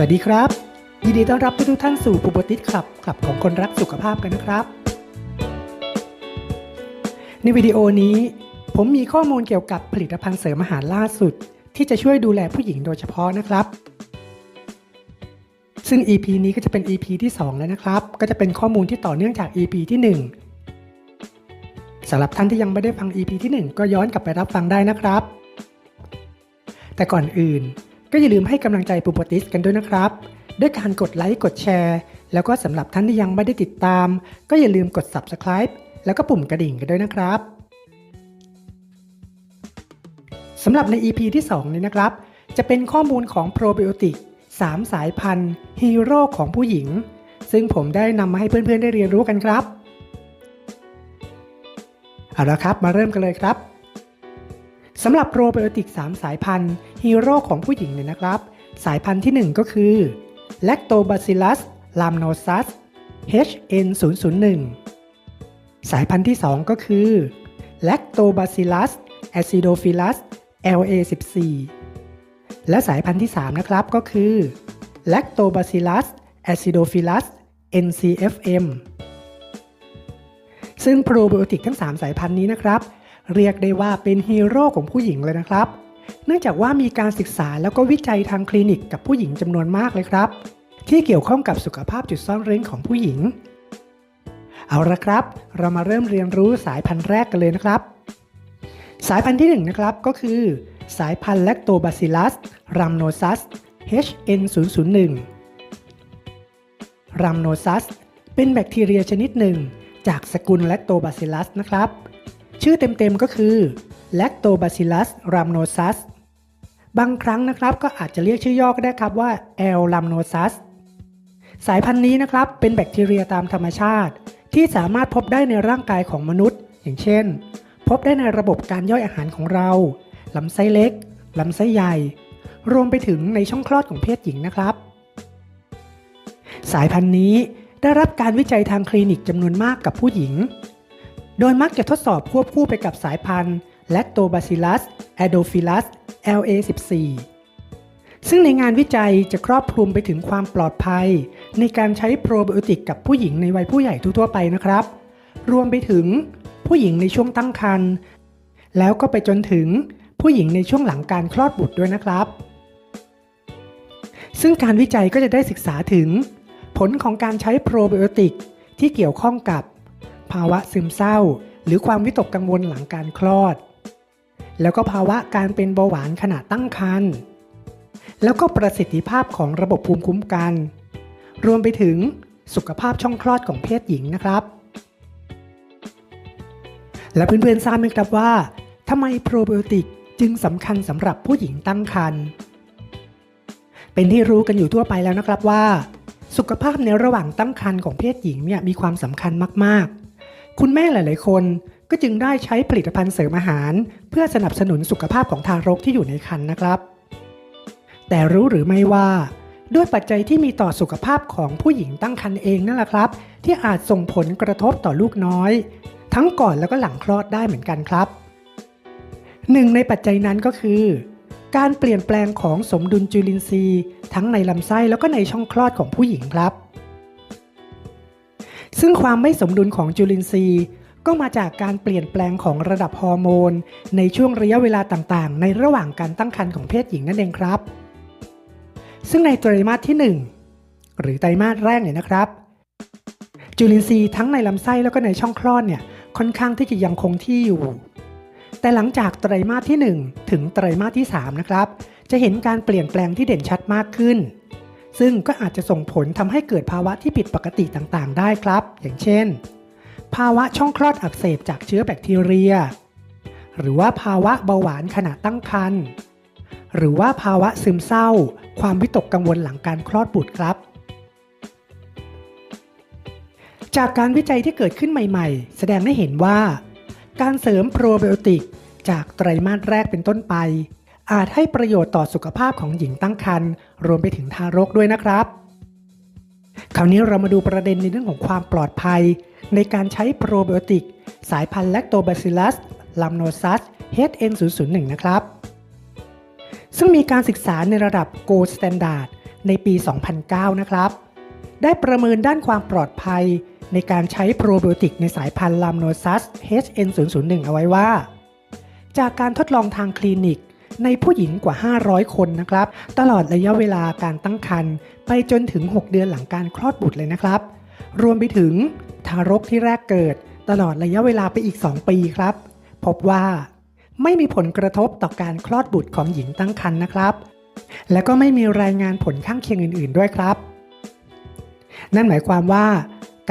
สวัสดีครับ ยินดีต้อนรับทุกท่านสู่ปูโบติสคลับคลับของคนรักสุขภาพกันนะครับ ในวิดีโอนี้ ผมมีข้อมูลเกี่ยวกับผลิตภัณฑ์เสริมอาหารล่าสุด ที่จะช่วยดูแลผู้หญิงโดยเฉพาะนะครับ ซึ่ง EP นี้ก็จะเป็น EP ที่ 2 แล้วนะครับ ก็จะเป็นข้อมูลที่ต่อเนื่องจาก EP ที่ 1สำหรับท่านที่ยังไม่ได้ฟัง EP ที่ 1 ก็ย้อนกลับไปรับฟังได้นะครับ แต่ก่อนอื่น ก็อย่าลืมให้กำลังใจปูปติสกันด้วยนะครับ ด้วยการกดไลค์กดแชร์ แล้วก็สำหรับท่านที่ยังไม่ได้ติดตาม ก็อย่าลืมกด Subscribe แล้วก็ปุ่มกระดิ่งกันด้วยนะครับสำหรับใน EP ที่ 2 นี้นะครับ จะเป็นข้อมูลของโปรไบโอติก3 สายพันธุ์ฮีโร่ของผู้หญิง ซึ่งผมได้นำมาให้เพื่อนๆ ได้เรียนรู้กันครับ เอาละครับมาเริ่มกันเลยครับสำหรับโปรไบโอติก3 สายพันธุ์ ฮีโร่ของผู้หญิงเนี่ยนะครับ สายพันธุ์ที่ 1 ก็คือ Lactobacillus rhamnosus HN001 สายพันธุ์ที่ 2 ก็คือ Lactobacillus acidophilus LA14 และสายพันธุ์ที่ 3 นะครับก็คือ Lactobacillus acidophilus NCFM ซึ่งโปรไบโอติกทั้ง 3 สายพันธุ์นี้นะครับ เรียกได้ว่าเป็นฮีโร่ของผู้หญิงเลยนะครับ เนื่องจากว่ามีการศึกษาแล้วก็วิจัยทางคลินิกกับผู้หญิงจำนวนมากเลยครับ ที่เกี่ยวข้องกับสุขภาพจุดซ่อนเร้นของผู้หญิง เอาละครับ เรามาเริ่มเรียนรู้สายพันธุ์แรกกันเลยนะครับ สายพันธุ์ที่1นนะครับก็คือ สายพันธุ์ Lactobacillus rhamnosus HN001 rhamnosus เป็นแบคทีเรียชนิดหนึ่ง จากสกุล Lactobacillus นะครับ ชื่อเต็มๆก็คือ Lactobacillus rhamnosus บางครั้งนะครับก็อาจจะเรียกชื่อย่อก็ได้ครับว่า L rhamnosus สายพันธุ์นี้นะครับเป็นแบคทีเรียตามธรรมชาติ ที่สามารถพบได้ในร่างกายของมนุษย์ อย่างเช่น พบได้ในระบบการย่อยอาหารของเราลำไส้เล็กลำไส้ใหญ่ รวมไปถึงในช่องคลอดของเพศหญิงนะครับ สายพันธุ์นี้ได้รับการวิจัยทางคลินิกจำนวนมากกับผู้หญิง โดยมักจะทดสอบควบคู่ไปกับสายพันธุ์ Lactobacillus aedophilus LA14 ซึ่งในงานวิจัยจะครอบคลุมไปถึงความปลอดภัย ในการใช้โปรไบโอติกกับผู้หญิงในวัยผู้ใหญ่ทั่วไปนะครับ รวมไปถึงผู้หญิงในช่วงตั้งครรภ์แล้วก็ไปจนถึงผู้หญิงในช่วงหลังการคลอดบุตรด้วยนะครับ ซึ่งการวิจัยก็จะได้ศึกษาถึง ผลของการใช้โปรไบโอติกที่เกี่ยวข้องกับ ภาวะซึมเศร้า หรือความวิตกกังวลหลังการคลอด แล้วก็ภาวะการเป็นเบาหวานขณะตั้งครรภ์แล้วก็ประสิทธิภาพของระบบภูมิคุ้มกัน รวมไปถึงสุขภาพช่องคลอดของเพศหญิงนะครับ และเพื่อนๆทราบไหมครับว่าทำไมโปรไบโอติกจึงสำคัญสำหรับผู้หญิงตั้งครรภ์เป็นที่รู้กันอยู่ทั่วไปแล้วนะครับว่า สุขภาพในระหว่างตั้งครรภ์ของเพศหญิงเนี่ยมีความสำคัญมากๆ คุณแม่หลาย ๆ คน ก็จึงได้ใช้ผลิตภัณฑ์เสริมอาหาร เพื่อสนับสนุนสุขภาพของทารกที่อยู่ในครรภ์นะครับ แต่รู้หรือไม่ว่า ด้วยปัจจัยที่มีต่อสุขภาพของผู้หญิงตั้งครรภ์เองนั่นแหละครับ ที่อาจส่งผลกระทบต่อลูกน้อย ทั้งก่อนแล้วก็หลังคลอดได้เหมือนกันครับหนึ่งในปัจจัยนั้นก็คือ การเปลี่ยนแปลงของสมดุลจุลินทรีย์ ทั้งในลำไส้แล้วก็ในช่องคลอดของผู้หญิงครับ ซึ่งความไม่สมดุลของจุลินทรีย์ ก็มาจากการเปลี่ยนแปลงของระดับฮอร์โมน ในช่วงระยะเวลาต่างๆ ในระหว่างการตั้งครรภ์ของเพศหญิงนั่นเองครับ ซึ่งในไตรมาสที่ 1 หรือไตรมาสแรกเนี่ยนะครับ จุลินทรีย์ทั้งในลำไส้แล้วก็ในช่องคลอดเนี่ยค่อนข้างที่จะยังคงที่อยู่ แต่หลังจากไตรมาสที่ 1 ถึงไตรมาสที่ 3 นะครับ จะเห็นการเปลี่ยนแปลงที่เด่นชัดมากขึ้น ซึ่งก็อาจจะส่งผลทำให้เกิดภาวะที่ผิดปกติต่างๆ ได้ครับ อย่างเช่น ภาวะช่องคลอดอักเสบจากเชื้อแบคทีเรีย หรือว่าภาวะเบาหวานขณะตั้งครรภ์ หรือว่าภาวะซึมเศร้า ความวิตกกังวลหลังการคลอดบุตรครับ จากการวิจัยที่เกิดขึ้นใหม่ๆ แสดงให้เห็นว่า การเสริมโปรไบโอติกจากไตรมาสแรกเป็นต้นไป อาจให้ประโยชน์ต่อสุขภาพของหญิงตั้งครรภ์รวมไปถึงทารกด้วยนะครับ คราวนี้เรามาดูประเด็นในเรื่องของความปลอดภัย ในการใช้โปรไบโอติก สายพันธุ์ Lactobacillus rhamnosus HN001 นะครับ ซึ่งมีการศึกษาในระดับ Gold Standard ในปี 2009 นะครับ ได้ประเมินด้านความปลอดภัย ในการใช้โปรไบโอติกในสายพันธุ์ลามโนซัส HN001 เอาไว้ว่า จากการทดลองทางคลินิก ในผู้หญิงกว่า 500 คนนะครับ ตลอดระยะเวลาการตั้งครรภ์ไปจนถึง 6 เดือนหลังการคลอดบุตรเลยนะครับ รวมไปถึงทารกที่แรกเกิด ตลอดระยะเวลาไปอีก 2 ปีครับ พบว่า ไม่มีผลกระทบต่อการคลอดบุตรของหญิงตั้งครรภ์นะครับ และก็ไม่มีรายงานผลข้างเคียงอื่น ๆ ด้วยครับ นั่นหมายความว่า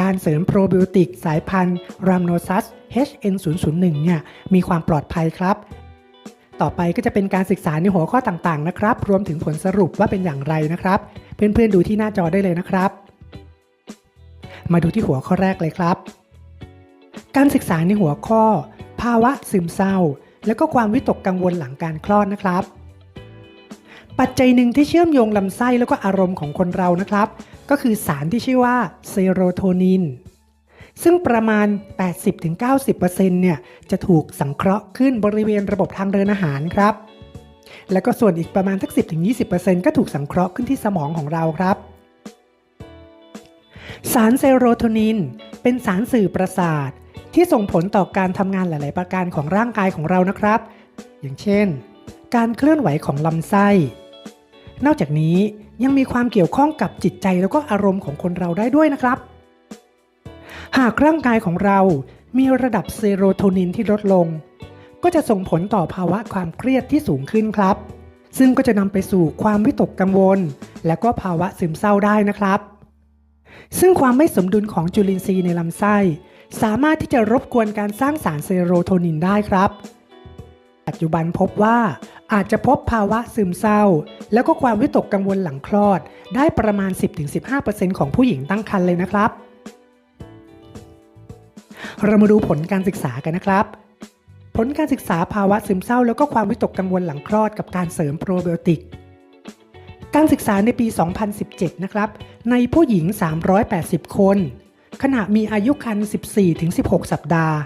การเสริมโปรไบโอติกสายพันธุ์รามโนซัส HN001 เนี่ยมีความปลอดภัยครับ ต่อไปก็จะเป็นการศึกษาในหัวข้อต่างๆนะครับ รวมถึงผลสรุปว่าเป็นอย่างไรนะครับ เพื่อนๆดูที่หน้าจอได้เลยนะครับ มาดูที่หัวข้อแรกเลยครับ การศึกษาในหัวข้อ ภาวะซึมเศร้า และก็ความวิตกกังวลหลังการคลอดนะครับ ปัจจัยหนึ่งที่เชื่อมโยงลำไส้แล้วก็อารมณ์ของคนเรานะครับ ก็คือสารที่ชื่อว่าเซโรโทนิน ซึ่งประมาณ 80-90%เนี่ยจะถูกสังเคราะห์ขึ้นบริเวณระบบทางเดินอาหารครับ แล้วก็ส่วนอีกประมาณสัก 10-20%ก็ถูกสังเคราะห์ขึ้นที่สมองของเราครับ สารเซโรโทนิน เป็นสารสื่อประสาท ที่ส่งผลต่อการทำงานหลาย ๆ ประการของร่างกายของเรานะครับ อย่างเช่น การเคลื่อนไหวของลำไส้ นอกจากนี้ยังมีความเกี่ยวข้องกับจิตใจแล้วก็อารมณ์ของคนเราได้ด้วยนะครับ หากร่างกายของเรามีระดับเซโรโทนินที่ลดลง ก็จะส่งผลต่อภาวะความเครียดที่สูงขึ้นครับ ซึ่งก็จะนำไปสู่ความวิตกกังวล และก็ภาวะซึมเศร้าได้นะครับ ซึ่งความไม่สมดุลของจุลินทรีย์ในลำไส้ สามารถที่จะรบกวนการสร้างสารเซโรโทนินได้ครับ ปัจจุบันพบว่าอาจจะพบภาวะซึมเศร้า แล้วก็ความวิตกกังวลหลังคลอดได้ประมาณ 10-15%ของผู้หญิงตั้งครรภ์เลยนะครับ เรามาดูผลการศึกษากันนะครับ ผลการศึกษาภาวะซึมเศร้า แล้วก็ความวิตกกังวลหลังคลอดกับการเสริมโปรไบโอติก การศึกษาในปี 2017 นะครับ ในผู้หญิง 380 คน ขณะมีอายุครรภ์14-16 สัปดาห์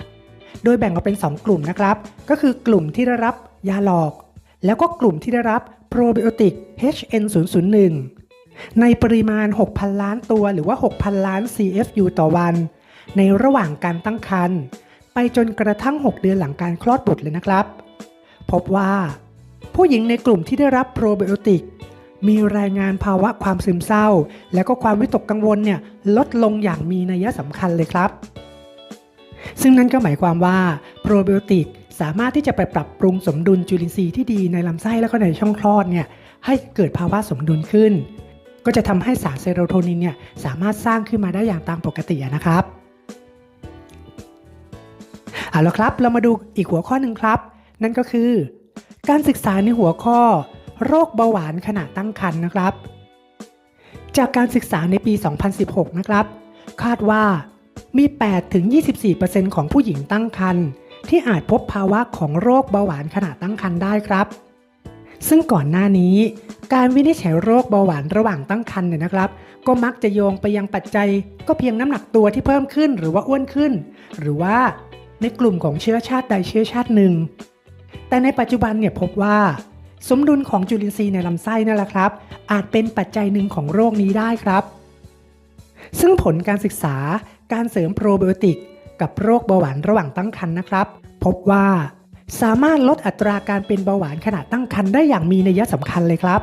โดยแบ่งออกเป็น 2 กลุ่มนะครับ ก็คือกลุ่มที่ได้รับยาหลอก แล้วก็กลุ่มที่ได้รับโปรไบโอติก HN001 ในปริมาณ 6,000 ล้านตัวหรือว่า 6,000 ล้าน CFU ต่อวัน ในระหว่างการตั้งครรภ์ไปจนกระทั่ง 6 เดือนหลังการคลอดบุตรเลยนะครับ พบว่า ผู้หญิงในกลุ่มที่ได้รับโปรไบโอติก มีรายงานภาวะความซึมเศร้า และก็ความวิตกกังวลเนี่ยลดลงอย่างมีนัยสำคัญเลยครับ ซึ่งนั่นก็หมายความว่าโปรไบโอติกสามารถที่จะไปปรับปรุงสมดุลจุลินทรีย์ที่ดีในลำไส้แล้วก็ในช่องคลอดเนี่ยให้เกิดภาวะสมดุลขึ้น ก็จะทำให้สารเซโรโทนินเนี่ยสามารถสร้างขึ้นมาได้อย่างตามปกตินะครับ เอาละครับ เรามาดูอีกหัวข้อหนึ่งครับ นั่นก็คือ การศึกษาในหัวข้อ โรคเบาหวานขณะตั้งครรภ์นะครับ จากการศึกษาในปี 2016 นะครับ คาดว่ามี 8-24%ของผู้หญิงตั้งครรภ์ที่อาจพบภาวะของโรคเบาหวานขณะตั้งครรภ์ได้ครับ ซึ่งก่อนหน้านี้ การวินิจฉัยโรคเบาหวานระหว่างตั้งครรภ์เนี่ยนะครับ ก็มักจะโยงไปยังปัจจัย ก็เพียงน้ำหนักตัวที่เพิ่มขึ้นหรือว่าอ้วนขึ้น หรือว่า ในกลุ่มของเชื้อชาติใดเชื้อชาติหนึ่ง แต่ในปัจจุบันเนี่ยพบว่า สมดุลของจุลินทรีย์ในลำไส้นั่นแหละครับ อาจเป็นปัจจัยหนึ่งของโรคนี้ได้ครับ ซึ่งผลการศึกษาการเสริมโปรไบโอติก กับโรคเบาหวานระหว่างตั้งครรภ์นะครับ พบว่าสามารถลดอัตราการเป็นเบาหวานขณะตั้งครรภ์ได้อย่างมีนัยสำคัญเลยครับ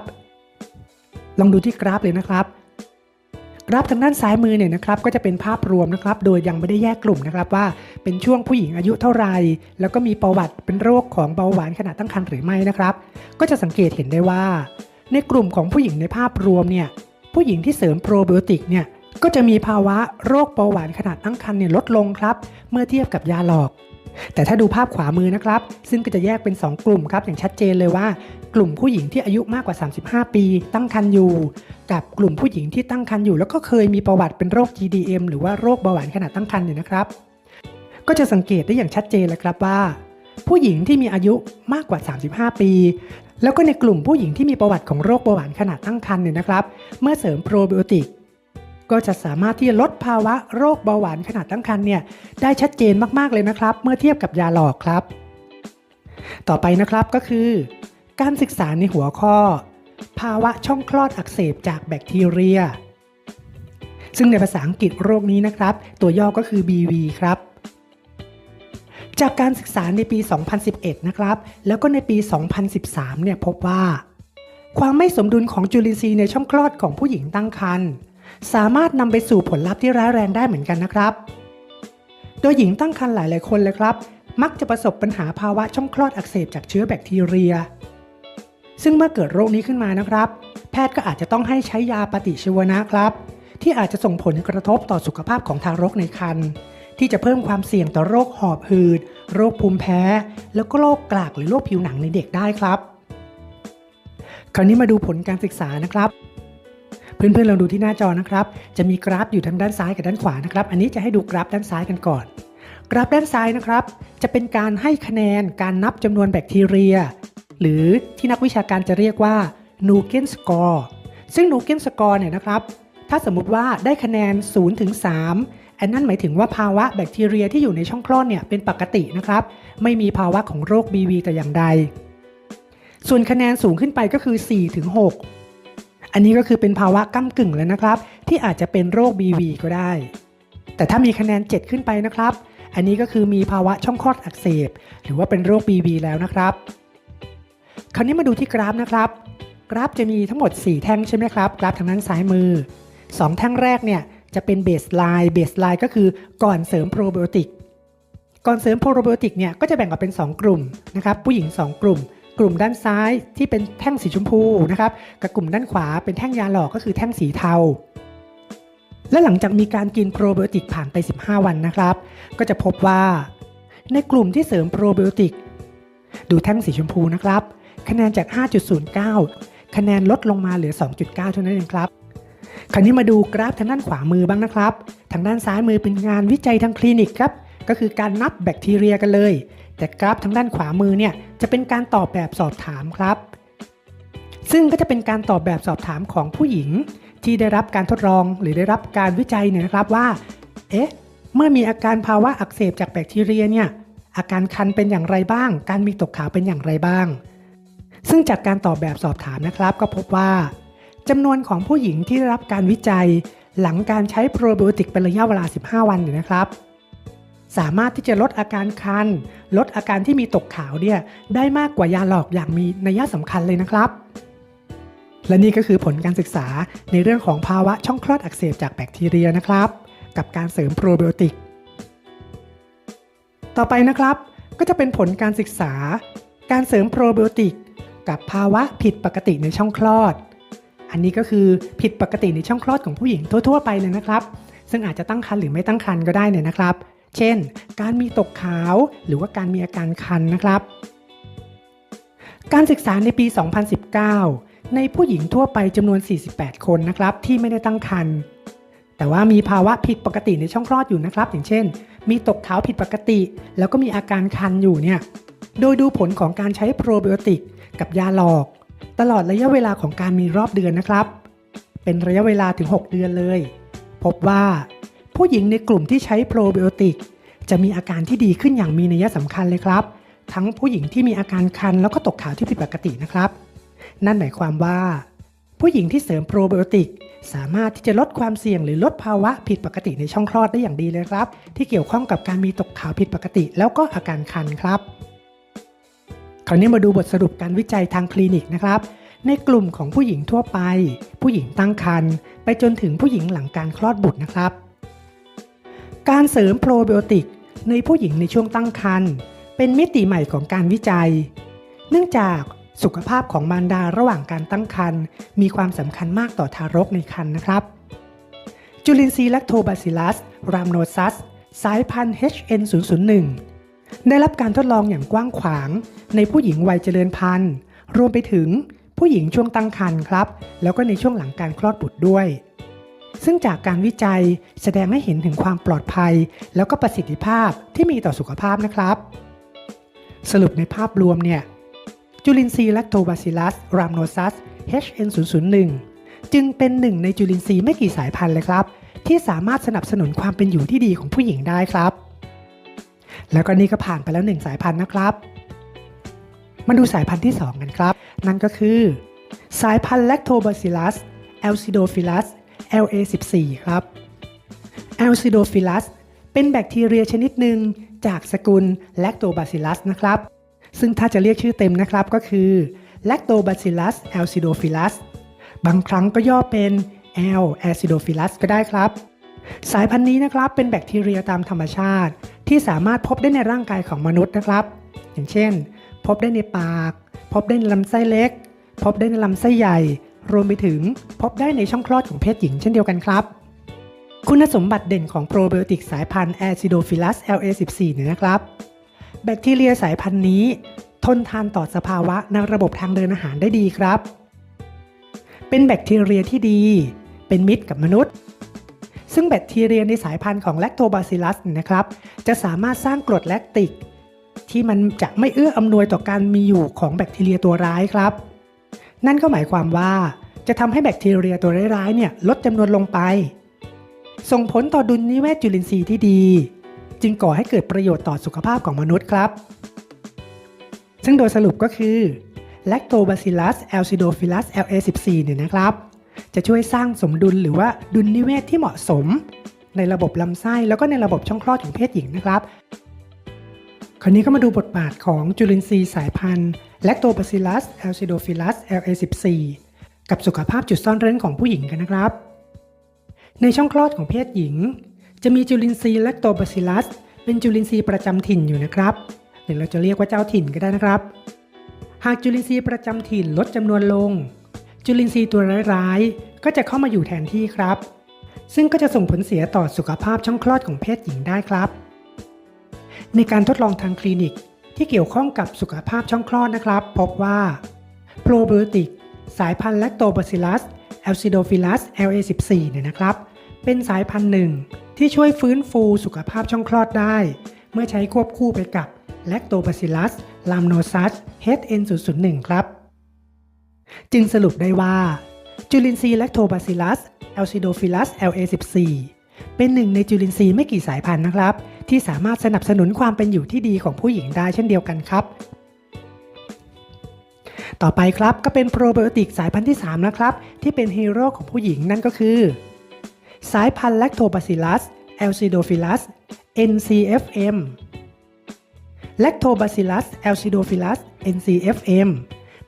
ลองดูที่กราฟเลยนะครับ กราฟทางด้านซ้ายมือเนี่ยนะครับก็จะเป็นภาพรวมนะครับ โดยยังไม่ได้แยกกลุ่มนะครับว่าเป็นช่วงผู้หญิงอายุเท่าไหร่แล้วก็มีประวัติเป็นโรคของเบาหวานขณะตั้งครรภ์หรือไม่นะครับ ก็จะสังเกตเห็นได้ว่า ในกลุ่มของผู้หญิงในภาพรวมเนี่ยผู้หญิงที่เสริมโปรไบโอติกเนี่ยก็จะมีภาวะโรคเบาหวานขนาดตั้งครรภ์เนี่ยลดลงครับ เมื่อเทียบกับยาหลอก แต่ถ้าดูภาพขวามือนะครับ ซึ่งก็จะแยกเป็น 2 กลุ่มครับ อย่างชัดเจนเลยว่า กลุ่มผู้หญิงที่อายุมากกว่า 35 ปี ตั้งครรภ์อยู่ กับกลุ่มผู้หญิงที่ตั้งครรภ์อยู่ แล้วก็เคยมีประวัติเป็นโรค GDM หรือว่าโรคเบาหวานขนาดตั้งครรภ์เนี่ยนะครับ ก็จะสังเกตได้อย่างชัดเจนเลยครับว่า ผู้หญิงที่มีอายุมากกว่า 35 ปี แล้วก็ในกลุ่มผู้หญิงที่มีประวัติของโรคเบาหวานขนาดตั้งครรภ์เนี่ยนะครับ เมื่อเสริมโปรไบโอติก ก็จะสามารถที่จะลดภาวะโรคเบาหวานขนาดตั้งครรภ์เนี่ยได้ชัดเจนมากๆเลยนะครับ เมื่อเทียบกับยาหลอกครับ ต่อไปนะครับก็คือ การศึกษาในหัวข้อ ภาวะช่องคลอดอักเสบจากแบคทีเรีย ซึ่งในภาษาอังกฤษโรคนี้นะครับ ตัวย่อก็คือ BV ครับจากการศึกษาในปี 2011 นะครับ แล้วก็ในปี 2013 เนี่ยพบว่า ความไม่สมดุลของจุลินทรีย์ในช่องคลอดของผู้หญิงตั้งครรภ์ สามารถนำไปสู่ผลลัพธ์ที่ร้ายแรงได้เหมือนกันนะครับ โดยหญิงตั้งครรภ์หลาย ๆ คนเลยครับ มักจะประสบปัญหาภาวะช่องคลอดอักเสบจากเชื้อแบคทีเรีย ซึ่งเมื่อเกิดโรคนี้ขึ้นมานะครับ แพทย์ก็อาจจะต้องให้ใช้ยาปฏิชีวนะครับ ที่อาจจะส่งผลกระทบต่อสุขภาพของทารกในครรภ์ที่จะเพิ่มความเสี่ยงต่อโรคหอบหืด โรคภูมิแพ้ แล้วก็โรคกลากหรือโรคผิวหนังในเด็กได้ครับ คราวนี้มาดูผลการศึกษานะครับ เพื่อนๆลองดูที่หน้าจอนะครับ จะมีกราฟอยู่ทั้งด้านซ้ายกับด้านขวานะครับ อันนี้จะให้ดูกราฟด้านซ้ายกันก่อน กราฟด้านซ้ายนะครับ จะเป็นการให้คะแนนการนับจำนวนแบคทีเรีย หรือที่นักวิชาการจะเรียกว่านูเกนสกอร์ซึ่งนูเกนสกอร์เนี่ยนะครับ ถ้าสมมุติว่าได้คะแนน0ถึง3อันนั้นหมายถึงว่าภาวะแบคทีเรียที่อยู่ในช่องคลอดเนี่ยเป็นปกตินะครับ ไม่มีภาวะของโรค BV แต่อย่างใด ส่วนคะแนนสูงขึ้นไปก็คือ4ถึง6 อันนี้ก็คือเป็นภาวะก้ากึ่งแล้วนะครับ ที่อาจจะเป็นโรค BV ก็ได้ แต่ถ้ามีคะแนน 7 ขึ้นไปนะครับ อันนี้ก็คือมีภาวะช่องคลอดอักเสบ หรือว่าเป็นโรค BV แล้วนะครับ คราวนี้มาดูที่กราฟนะครับ กราฟจะมีทั้งหมด 4 แท่งใช่ไหมครับ กราฟทางด้านซ้ายมือ 2 แท่งแรกเนี่ยจะเป็นเบสไลน์เบสไลน์ก็คือก่อนเสริมโปรไบโอติกก่อนเสริมโปรไบโอติกเนี่ยก็จะแบ่งออกเป็น 2 กลุ่มนะครับผู้หญิง 2 กลุ่ม กลุ่มด้านซ้ายที่เป็นแท่งสีชมพูนะครับกับกลุ่มด้านขวาเป็นแท่งยาหลอกก็คือแท่งสีเทา และหลังจากมีการกินโปรไบโอติกผ่านไป 15 วันนะครับ ก็จะพบว่า ในกลุ่มที่เสริมโปรไบโอติก ดูแท่งสีชมพูนะครับ คะแนนจาก 5.09 คะแนนลดลงมาเหลือ 2.9 เท่านั้นเองครับคราวนี้มาดูกราฟทางด้านขวามือบ้างนะครับ ทางด้านซ้ายมือเป็นงานวิจัยทางคลินิกครับ ก็คือการนับแบคทีเรียกันเลย แต่กราฟทางด้านขวามือเนี่ยจะเป็นการตอบแบบสอบถามครับ ซึ่งก็จะเป็นการตอบแบบสอบถามของผู้หญิง ที่ได้รับการทดลองหรือได้รับการวิจัยเนี่ยนะครับว่า เอ๊ะ เมื่อมีอาการภาวะอักเสบจากแบคทีเรียเนี่ยอาการคันเป็นอย่างไรบ้าง การมีตกขาวเป็นอย่างไรบ้าง ซึ่งจากการตอบแบบสอบถามนะครับ ก็พบว่าจำนวนของผู้หญิงที่ได้รับการวิจัยหลังการใช้โปรไบโอติกเป็นระยะเวลา 15 วันเนี่ยนะครับ สามารถที่จะลดอาการคัน ลดอาการที่มีตกขาวเนี่ยได้มากกว่ายาหลอกอย่างมีนัยสำคัญเลยนะครับ และนี่ก็คือผลการศึกษาในเรื่องของภาวะช่องคลอดอักเสบจากแบคทีเรียนะครับ กับการเสริมโปรไบโอติก ต่อไปนะครับ ก็จะเป็นผลการศึกษา การเสริมโปรไบโอติก กับภาวะผิดปกติในช่องคลอด อันนี้ก็คือผิดปกติในช่องคลอดของผู้หญิงทั่ว ๆ ไปเลยนะครับ ซึ่งอาจจะตั้งครรภ์หรือไม่ตั้งครรภ์ก็ได้เนี่ยนะครับ เช่น การมีตกขาวหรือว่าการมีอาการคันนะครับ การศึกษาในปี 2019 ในผู้หญิงทั่วไปจำนวน 48 คนนะครับที่ไม่ได้ตั้งครรภ์แต่ว่ามีภาวะผิดปกติในช่องคลอดอยู่นะครับ อย่างเช่น มีตกขาวผิดปกติ แล้วก็มีอาการคันอยู่เนี่ยโดยดูผลของการใช้โปรไบโอติกกับยาหลอก ตลอดระยะเวลาของการมีรอบเดือนนะครับ เป็นระยะเวลาถึง 6 เดือนเลย พบว่า ผู้หญิงในกลุ่มที่ใช้โปรไบโอติกจะมีอาการที่ดีขึ้นอย่างมีนัยสำคัญเลยครับ ทั้งผู้หญิงที่มีอาการคันแล้วก็ตกขาวที่ผิดปกตินะครับ นั่นหมายความว่า ผู้หญิงที่เสริมโปรไบโอติกสามารถที่จะลดความเสี่ยงหรือลดภาวะผิดปกติในช่องคลอดได้อย่างดีเลยครับ ที่เกี่ยวข้องกับการมีตกขาวผิดปกติ แล้วก็อาการคันครับ คราวนี้มาดูบทสรุปการวิจัยทางคลินิกนะครับ ในกลุ่มของผู้หญิงทั่วไป ผู้หญิงตั้งครรภ์ไปจนถึงผู้หญิงหลังการคลอดบุตรนะครับ การเสริมโปรไบโอติกในผู้หญิงในช่วงตั้งครรภ์เป็นมิติใหม่ของการวิจัย เนื่องจากสุขภาพของมารดาระหว่างการตั้งครรภ์มีความสำคัญมากต่อทารกในครรภ์นะครับ จุลินทรีย์แลคโทบาซิลัส รามโนซัส สายพันธุ์ HN001 ได้รับการทดลองอย่างกว้างขวาง ในผู้หญิงวัยเจริญพันธุ์ รวมไปถึงผู้หญิงช่วงตั้งครรภ์ครับ แล้วก็ในช่วงหลังการคลอดบุตรด้วย ซึ่งจากการวิจัยแสดงให้เห็นถึงความปลอดภัย แล้วก็ประสิทธิภาพที่มีต่อสุขภาพนะครับ สรุปในภาพรวมเนี่ยจุลินทรีย์แลคโตบาซิลัสรามโนซัส HN001 จึงเป็นหนึ่งในจุลินทรีย์ไม่กี่สายพันธุ์เลยครับ ที่สามารถสนับสนุนความเป็นอยู่ที่ดีของผู้หญิงได้ครับ แล้วก็นี่ก็ผ่านไปแล้วหนึ่งสายพันธุ์นะครับ มาดูสายพันธุ์ที่ 2 กันครับ นั่นก็คือ สายพันธุ์ Lactobacillus acidophilus LA14 ครับ Acidophilus เป็นแบคทีเรียชนิดหนึ่งจากสกุล Lactobacillus นะครับ ซึ่งถ้าจะเรียกชื่อเต็มนะครับก็คือ Lactobacillus acidophilus บางครั้งก็ย่อเป็น L acidophilus ก็ได้ครับ สายพันธุ์นี้นะครับเป็นแบคทีเรียตามธรรมชาติ ที่สามารถพบได้ในร่างกายของมนุษย์นะครับ อย่างเช่น พบได้ในปาก พบได้ในลำไส้เล็ก พบได้ในลำไส้ใหญ่ รวมไปถึงพบได้ในช่องคลอดของเพศหญิงเช่นเดียวกันครับ คุณสมบัติเด่นของโปรไบโอติกสายพันธุ์ Acidophilus LA14 เนี่ยนะครับ แบคทีเรียสายพันธุ์นี้ ทนทานต่อสภาวะในระบบทางเดินอาหารได้ดีครับ เป็นแบคทีเรียที่ดี เป็นมิตรกับมนุษย์ซึ่งแบคทีเรียในสายพันธุ์ของ Lactobacillus เนี่ยนะครับ จะสามารถสร้างกรดแลคติก ที่มันจะไม่เอื้ออำนวยต่อการมีอยู่ของแบคทีเรียตัวร้ายครับ นั่นก็หมายความว่าจะทำให้แบคทีเรียตัวร้ายๆเนี่ยลดจำนวนลงไป ส่งผลต่อดุลนิเวศจุลินทรีย์ที่ดี จึงก่อให้เกิดประโยชน์ต่อสุขภาพของมนุษย์ครับ ซึ่งโดยสรุปก็คือ Lactobacillus acidophilus LA14 เนี่ยนะครับ จะช่วยสร้างสมดุลหรือว่าดุลนิเวศที่เหมาะสม ในระบบลำไส้แล้วก็ในระบบช่องคลอดของเพศหญิงนะครับาวนี้ก็มาดูบทบาทของจุลินทรีย์สายพันธุ์ Lactobacillus acidophilus LA14 กับสุขภาพจุดซ่อนเร้นของผู้หญิงกันนะครับ ในช่องคลอดของเพศหญิง จะมีจุลินทรีย์ Lactobacillus เป็นจุลินทรีย์ประจำถิ่นอยู่นะครับ หรือเราจะเรียกว่าเจ้าถิ่นก็ได้นะครับ หากจุลินทรีย์ประจำถิ่นลดจำนวนลง จุลินทรีย์ตัวร้ายๆ ก็จะเข้ามาอยู่แทนที่ครับ ซึ่งก็จะส่งผลเสียต่อสุขภาพช่องคลอดของเพศหญิงได้ครับ ในการทดลองทางคลินิกที่เกี่ยวข้องกับสุขภาพช่องคลอดนะครับ พบว่าโปรไบโอติกสายพันธุ์ Lactobacillus acidophilus LA14 เนี่ยนะครับ เป็นสายพันธุ์หนึ่งที่ช่วยฟื้นฟูสุขภาพช่องคลอดได้ เมื่อใช้ควบคู่ไปกับ Lactobacillus rhamnosus HN001 ครับ จึงสรุปได้ว่า จุลินทรีย์ Lactobacillus acidophilus LA14 เป็นหนึ่งในจุลินทรีย์ไม่กี่สายพันธุ์นะครับ ที่สามารถสนับสนุนความเป็นอยู่ที่ดีของผู้หญิงได้เช่นเดียวกันครับ ต่อไปครับก็เป็นโปรไบโอติกสายพันธุ์ที่ 3 นะครับ ที่เป็นฮีโร่ของผู้หญิงนั่นก็คือ สายพันธุ์ Lactobacillus acidophilus NCFM Lactobacillus acidophilus NCFM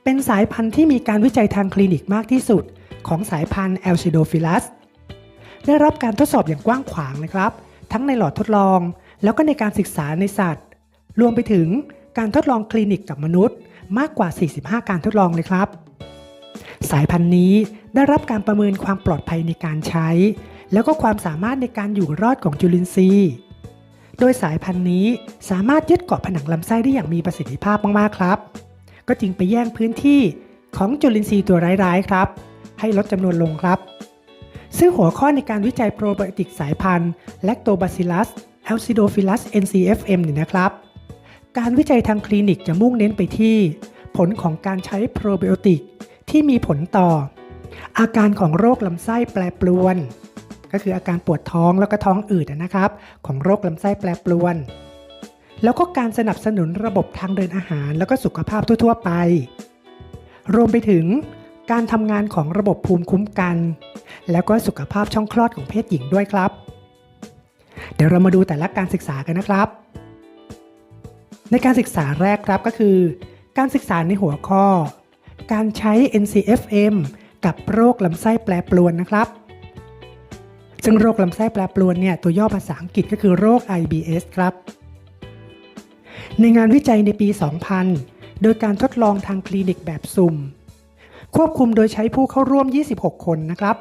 เป็นสายพันธุ์ที่มีการวิจัยทางคลินิกมากที่สุด ของสายพันธุ์ Acidophilus ได้รับการทดสอบอย่างกว้างขวางนะครับ ทั้งในหลอดทดลอง แล้วก็ในการศึกษาในสัตว์ รวมไปถึงการทดลองคลินิกกับมนุษย์ มากกว่า 45 การทดลองเลยครับ สายพันธุ์นี้ได้รับการประเมินความปลอดภัยในการใช้ แล้วก็ความสามารถในการอยู่รอดของจุลินทรีย์ โดยสายพันธุ์นี้สามารถยึดเกาะผนังลำไส้ได้อย่างมีประสิทธิภาพมากๆครับ ก็จึงไปแย่งพื้นที่ของจุลินทรีย์ตัวร้ายๆครับ ให้ลดจำนวนลงครับ ซึ่งหัวข้อในการวิจัยโปรไบโอติกสายพันธุ์ Lactobacillus acidophilus NCFM เนี่ยนะครับ การวิจัยทางคลินิกจะมุ่งเน้นไปที่ ผลของการใช้โปรไบโอติกที่มีผลต่อ อาการของโรคลำไส้แปรปรวน ก็คืออาการปวดท้องแล้วก็ท้องอืดนะครับ ของโรคลำไส้แปรปรวน แล้วก็การสนับสนุนระบบทางเดินอาหาร แล้วก็สุขภาพทั่ว ๆ ไป รวมไปถึงการทำงานของระบบภูมิคุ้มกัน แล้วก็สุขภาพช่องคลอดของเพศหญิงด้วยครับ เดี๋ยวเรามาดูแต่ละการศึกษากันนะครับ ในการศึกษาแรกครับก็คือ การศึกษาในหัวข้อ การใช้ NCFM กับโรคลำไส้แปรปรวนนะครับ ซึ่งโรคลำไส้แปรปรวนเนี่ยตัวย่อภาษาอังกฤษก็คือโรค IBS ครับ ในงานวิจัยในปี 2000 โดยการทดลองทางคลินิกแบบสุ่ม ควบคุมโดยใช้ผู้เข้าร่วม 26 คนนะครับ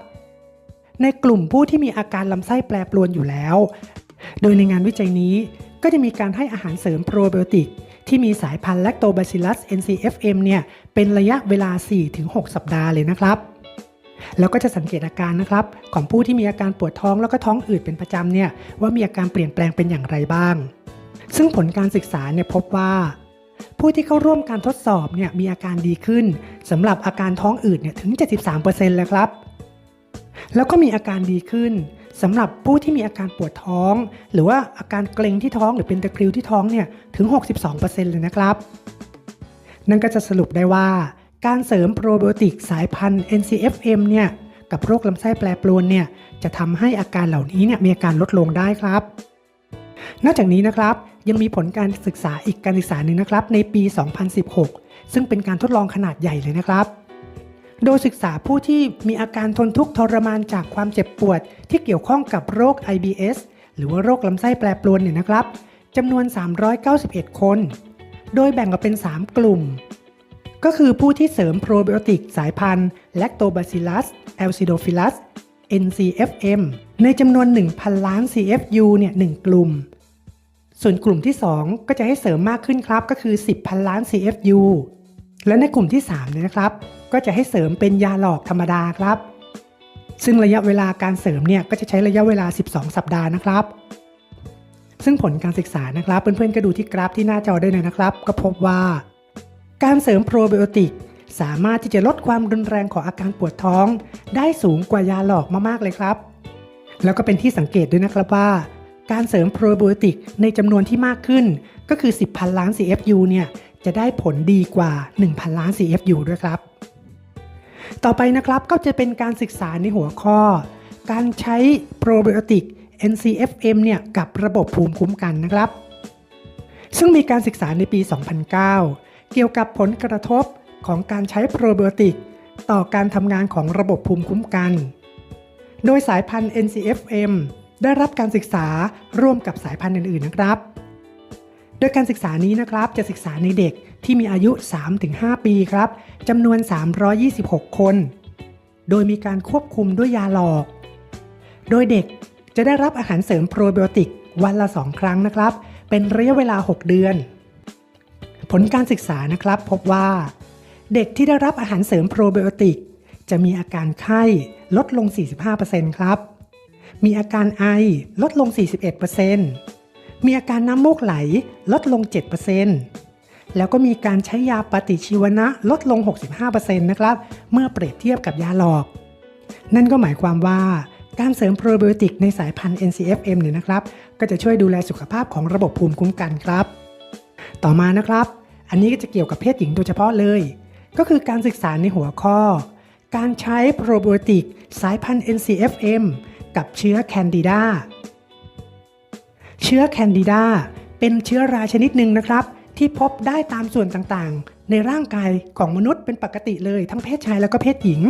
ในกลุ่มผู้ที่มีอาการลำไส้แปรปรวนอยู่แล้ว โดยในงานวิจัยนี้ก็จะมีการให้อาหารเสริมโปรไบโอติก ที่มีสายพันธุ์ Lactobacillus NCFM เนี่ยเป็นระยะเวลา 4-6 สัปดาห์เลยนะครับ แล้วก็จะสังเกตอาการนะครับ ของผู้ที่มีอาการปวดท้องแล้วก็ท้องอืดเป็นประจำเนี่ยว่ามีอาการเปลี่ยนแปลงเป็นอย่างไรบ้าง ซึ่งผลการศึกษาเนี่ยพบว่าผู้ที่เข้าร่วมการทดสอบเนี่ยมีอาการดีขึ้นสำหรับอาการท้องอืดเนี่ยถึง 73%เลยครับ แล้วก็มีอาการดีขึ้นสำหรับผู้ที่มีอาการปวดท้อง หรือว่าอาการเกร็งที่ท้องหรือเป็นตะคริวที่ท้องเนี่ยถึง 62%เลยนะครับ นั่นก็จะสรุปได้ว่า การเสริมโปรไบโอติกสายพันธุ์ NCFM เนี่ยกับโรคลำไส้แปรปรวนเนี่ยจะทำให้อาการเหล่านี้เนี่ยมีอาการลดลงได้ครับ นอกจากนี้นะครับยังมีผลการศึกษาอีกการศึกษาหนึ่งนะครับในปี 2016 ซึ่งเป็นการทดลองขนาดใหญ่เลยนะครับ โดยศึกษาผู้ที่มีอาการทนทุกข์ทรมานจากความเจ็บปวด ที่เกี่ยวข้องกับโรค IBS หรือว่าโรคลำไส้แปรปรวนเนี่ยนะครับจำนวน 391 คน โดยแบ่งออกเป็น 3 กลุ่ม ก็คือผู้ที่เสริมโปรไบโอติกสายพันธุ์ Lactobacillus acidophilus NCFM ในจำนวน 1,000 ล้าน CFU เนี่ย1กลุ่ม ส่วนกลุ่มที่ 2 ก็จะให้เสริมมากขึ้นครับก็คือ 10,000 ล้าน CFU และในกลุ่มที่3เนี่ยนะครับ ก็จะให้เสริมเป็นยาหลอกธรรมดาครับ ซึ่งระยะเวลาการเสริมเนี่ยก็จะใช้ระยะเวลา 12 สัปดาห์นะครับ ซึ่งผลการศึกษานะครับเพื่อนๆก็ดูที่กราฟที่หน้าจอได้เลยนะครับ ก็พบว่า การเสริมโปรไบโอติกสามารถที่จะลดความรุนแรงของอาการปวดท้อง ได้สูงกว่ายาหลอกมากๆเลยครับ แล้วก็เป็นที่สังเกตด้วยนะครับว่า การเสริมโปรไบโอติกในจำนวนที่มากขึ้น ก็คือ 10,000 ล้าน CFU เนี่ยจะได้ผลดีกว่า 1,000 ล้าน CFU ด้วยครับ ต่อไปนะครับก็จะเป็นการศึกษาในหัวข้อ การใช้โปรไบโอติก NCFM เนี่ยกับระบบภูมิคุ้มกันนะครับ ซึ่งมีการศึกษาในปี 2009 เกี่ยวกับผลกระทบของการใช้โปรไบโอติก ต่อการทำงานของระบบภูมิคุ้มกัน โดยสายพันธุ์ NCFM ได้รับการศึกษาร่วมกับสายพันธุ์อื่นๆนะครับ โดยการศึกษานี้นะครับจะศึกษาในเด็ก ที่มีอายุ 3-5 ปีครับจำนวน 326 คน โดยมีการควบคุมด้วยยาหลอก โดยเด็กจะได้รับอาหารเสริมโปรไบโอติกวันละ 2 ครั้งนะครับ เป็นระยะเวลา 6 เดือน ผลการศึกษานะครับพบว่า เด็กที่ได้รับอาหารเสริมโปรไบโอติก จะมีอาการไข้ลดลง 45%ครับ มีอาการไอลดลง 41%มีอาการน้ำมูกไหลลดลง 7% แล้วก็มีการใช้ยาปฏิชีวนะลดลง 65%นะครับ เมื่อเปรียบเทียบกับยาหลอก นั่นก็หมายความว่าการเสริมโปรไบโอติกในสายพันธุ์ NCFM เนี่ยนะครับ ก็จะช่วยดูแลสุขภาพของระบบภูมิคุ้มกันครับ ต่อมานะครับ อันนี้ก็จะเกี่ยวกับเพศหญิงโดยเฉพาะเลย ก็คือการศึกษาในหัวข้อ การใช้โปรไบโอติกสายพันธุ์ NCFM กับเชื้อแคนดิดาเชื้อแคนดิดาเป็นเชื้อราชนิดหนึ่งนะครับ ที่พบได้ตามส่วนต่างๆ ในร่างกายของมนุษย์เป็นปกติเลยทั้งเพศชายแล้วก็เพศหญิง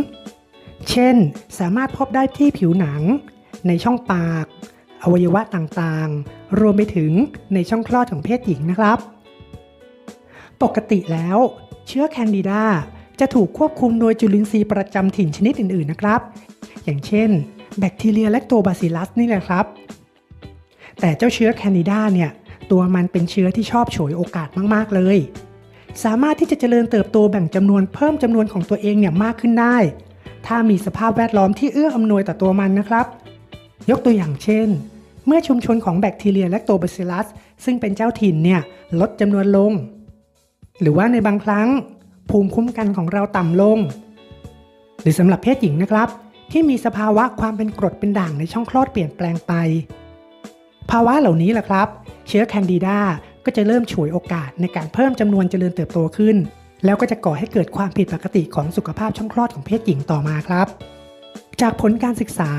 เช่น สามารถพบได้ที่ผิวหนัง ในช่องปาก อวัยวะต่างๆ รวมไปถึงในช่องคลอดของเพศหญิงนะครับ ปกติแล้ว เชื้อแคนดิดาจะถูกควบคุมโดยจุลินทรีย์ประจำถิ่นชนิดอื่นๆนะครับ อย่างเช่น แบคทีเรียแลคโตบาซิลัสนี่แหละครับ แต่เจ้าเชื้อแคนดิดาเนี่ย ตัวมันเป็นเชื้อที่ชอบฉวยโอกาสมาก ๆ เลย สามารถที่จะเจริญเติบโตแบ่งจำนวนเพิ่มจำนวนของตัวเองเนี่ยมากขึ้นได้ ถ้ามีสภาพแวดล้อมที่เอื้ออำนวยต่อตัวมันนะครับ ยกตัวอย่างเช่น เมื่อชุมชนของแบคทีเรียแลคโตบาซิลัส ซึ่งเป็นเจ้าถิ่นเนี่ยลดจำนวนลง หรือว่าในบางครั้ง ภูมิคุ้มกันของเราต่ำลง หรือสำหรับเพศหญิงนะครับ ที่มีสภาวะความเป็นกรดเป็นด่างในช่องคลอดเปลี่ยนแปลงไป ภาวะเหล่านี้แหละครับ เชื้อแคนดิดาก็จะเริ่มฉวยโอกาสในการเพิ่มจำนวนเจริญเติบโตขึ้น แล้วก็จะก่อให้เกิดความผิดปกติของสุขภาพช่องคลอดของเพศหญิงต่อมาครับ จากผลการศึกษา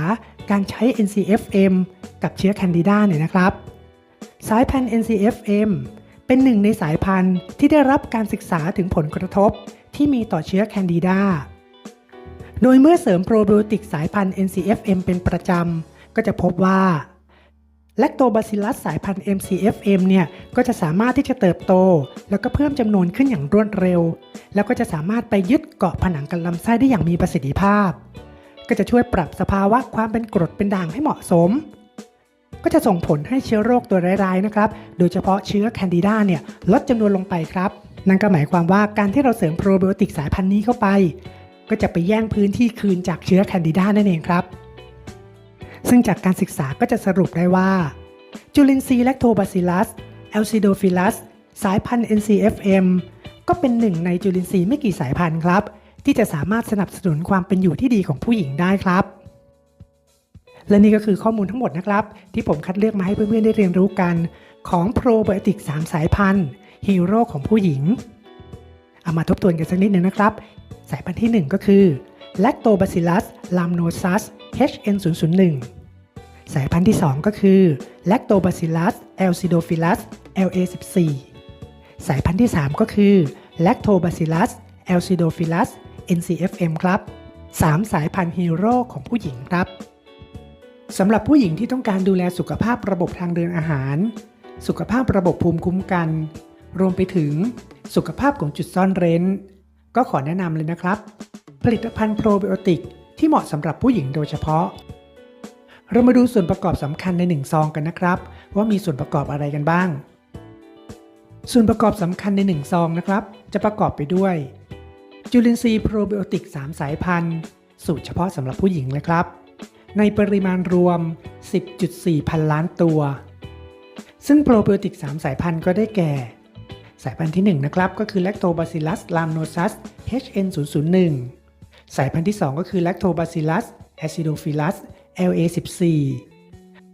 การใช้ NCFM กับเชื้อแคนดิดาเนี่ยนะครับ สายพันธุ์ NCFM เป็นหนึ่งในสายพันธุ์ที่ได้รับการศึกษาถึงผลกระทบที่มีต่อเชื้อแคนดิดาโดยเมื่อเสริมโปรไบโอติกสายพันธุ์ NCFM เป็นประจำ ก็จะพบว่า แลคโตบาซิลัสสายพันธุ์ MCFM เนี่ยก็จะสามารถที่จะเติบโต แล้วก็เพิ่มจำนวนขึ้นอย่างรวดเร็ว แล้วก็จะสามารถไปยึดเกาะผนังกันลำไส้ได้อย่างมีประสิทธิภาพ ก็จะช่วยปรับสภาวะความเป็นกรดเป็นด่างให้เหมาะสม ก็จะส่งผลให้เชื้อโรคตัวร้ายๆนะครับ โดยเฉพาะเชื้อแคนดิดาเนี่ยลดจำนวนลงไปครับ นั่นก็หมายความว่าการที่เราเสริมโปรไบโอติกสายพันธุ์นี้เข้าไป ก็จะไปแย่งพื้นที่คืนจากเชื้อแคนดิดานั่นเองครับ ซึ่งจากการศึกษาก็จะสรุปได้ว่า จุลินทรีย์แลคโตบาซิลัสแอลซิโดฟิลัสสายพันธุ์ NCFM ก็เป็นหนึ่งในจุลินทรีย์ไม่กี่สายพันธุ์ครับ ที่จะสามารถสนับสนุนความเป็นอยู่ที่ดีของผู้หญิงได้ครับ และนี่ก็คือข้อมูลทั้งหมดนะครับ ที่ผมคัดเลือกมาให้เพื่อนๆได้เรียนรู้กันของโปรไบโอติก3สายพันธุ์ฮีโร่ของผู้หญิง เอามาทบทวนกันสักนิดหนึ่งนะครับ สายพันธุ์ที่ 1 ก็คือ Lactobacillus rhamnosus HN001 สายพันธุ์ที่ 2 ก็คือ Lactobacillus acidophilus LA14 สายพันธุ์ที่ 3 ก็คือ Lactobacillus acidophilus NCFM ครับ 3 สายพันธุ์ฮีโร่ของผู้หญิงครับสำหรับผู้หญิงที่ต้องการดูแลสุขภาพระบบทางเดินอาหาร สุขภาพระบบภูมิคุ้มกัน รวมไปถึงสุขภาพของจุดซ่อนเร้น ก็ขอแนะนำเลยนะครับ ผลิตภัณฑ์โปรไบโอติกที่เหมาะสำหรับผู้หญิงโดยเฉพาะ เรามาดูส่วนประกอบสำคัญใน 1 ซองกันนะครับ ว่ามีส่วนประกอบอะไรกันบ้าง ส่วนประกอบสำคัญใน 1 ซองนะครับ จะประกอบไปด้วย จุลินทรีย์โปรไบโอติก 3 สายพันธุ์ สูตรเฉพาะสำหรับผู้หญิงเลยครับ ในปริมาณรวม 10.4 พันล้านตัว ซึ่งโปรไบโอติก 3 สายพันธุ์ก็ได้แก่ สายพันธุ์ที่ 1 นะครับ ก็คือ Lactobacillus rhamnosus HN001 สายพันธุ์ที่ 2 ก็คือ Lactobacillus acidophilus LA14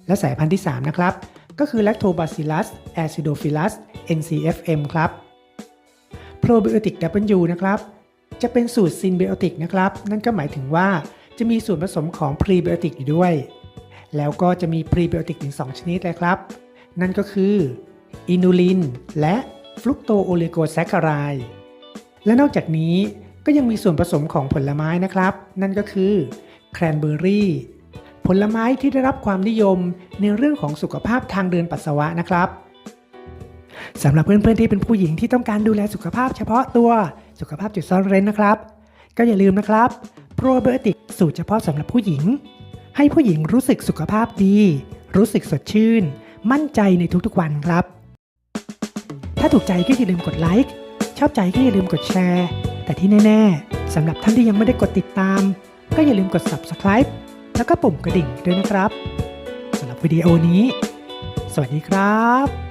และสายพันธุ์ที่ 3 นะครับ ก็คือ Lactobacillus acidophilus NCFM ครับโปรไบโอติก W นะครับ จะเป็นสูตรซินไบโอติกนะครับ นั่นก็หมายถึงว่าจะมีส่วนผสมของพรีไบโอติกอยู่ด้วย แล้วก็จะมีพรีไบโอติกถึง 2 ชนิดเลยครับ นั่นก็คืออินูลินและฟลุกโตโอเลโกแซคคารายและนอกจากนี้ ก็ยังมีส่วนผสมของผลไม้นะครับ นั่นก็คือแครนเบอร์รี่ผลไม้ที่ได้รับความนิยมในเรื่องของสุขภาพทางเดินปัสสาวะนะครับสำหรับเพื่อนๆที่เป็นผู้หญิงที่ต้องการดูแลสุขภาพเฉพาะตัวสุขภาพจุดซ่อนเร้นนะครับ ก็อย่าลืมนะครับโปรไบโอติกสูตรเฉพาะสำหรับผู้หญิง ให้ผู้หญิงรู้สึกสุขภาพดี รู้สึกสดชื่น มั่นใจในทุกๆวันครับ ถ้าถูกใจก็อย่าลืมกดไลค์ชอบใจก็อย่าลืมกดแชร์ แต่ที่แน่ ๆสำหรับท่านที่ยังไม่ได้กดติดตาม ก็อย่าลืมกด subscribe แล้วก็ปุ่มกระดิ่งด้วยนะครับสำหรับวิดีโอนี้ สวัสดีครับ